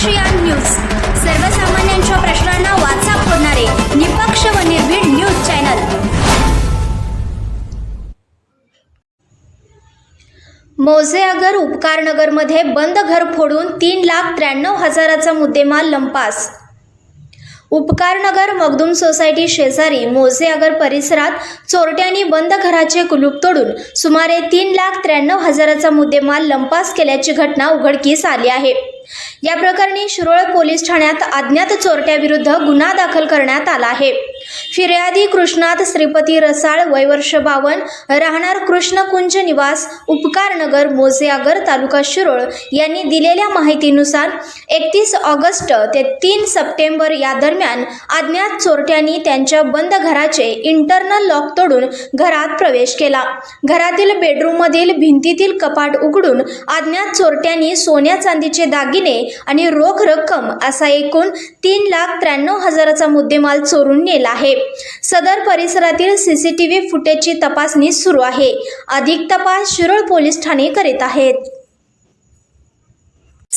ASEAN news. सर्वसामान्यांच्या प्रश्नांना वाचा फोडणारे निपक्ष व निर्भीड न्यूज चॅनल. मोजेआगर उपकारनगरमध्ये बंद घर फोडून तीन लाख त्र्याण्णव हजाराचा मुद्देमाल लंपास. उपकारनगर मगदूम सोसायटी शेजारी मोजेआगर परिसरात चोरट्यांनी बंद घराचे कुलूप तोडून सुमारे तीन लाख त्र्याण्णव हजाराचा मुद्देमाल लंपास केल्याची घटना उघडकीस आली आहे. या प्रकरणी शिरोळ पोलीस ठाण्यात अज्ञात चोरट्याविरुद्ध गुन्हा दाखल करण्यात आला आहे. फिर्यादी कृष्णात श्रीपती रसाळ वयवर्ष बावन राहणार कृष्णकुंज निवास उपकारनगर मोजेआगर तालुका शिरोळ यांनी दिलेल्या माहितीनुसार एकतीस ऑगस्ट ते तीन सप्टेंबर या दरम्यान अज्ञात चोरट्यांनी त्यांच्या बंद घराचे इंटरनल लॉक तोडून घरात प्रवेश केला. घरातील बेडरूममधील भिंतीतील कपाट उघडून अज्ञात चोरट्यांनी सोन्या चांदीचे दागिने आणि रोख रक्कम असा एकूण तीन लाख त्र्याण्णव हजाराचा मुद्देमाल चोरून नेला आहे. सदर परिसरातील सीसीटीव्ही फुटेजची तपासणी सुरू आहे. अधिक तपास शिरोळ पोलीस ठाणे करीत आहेत.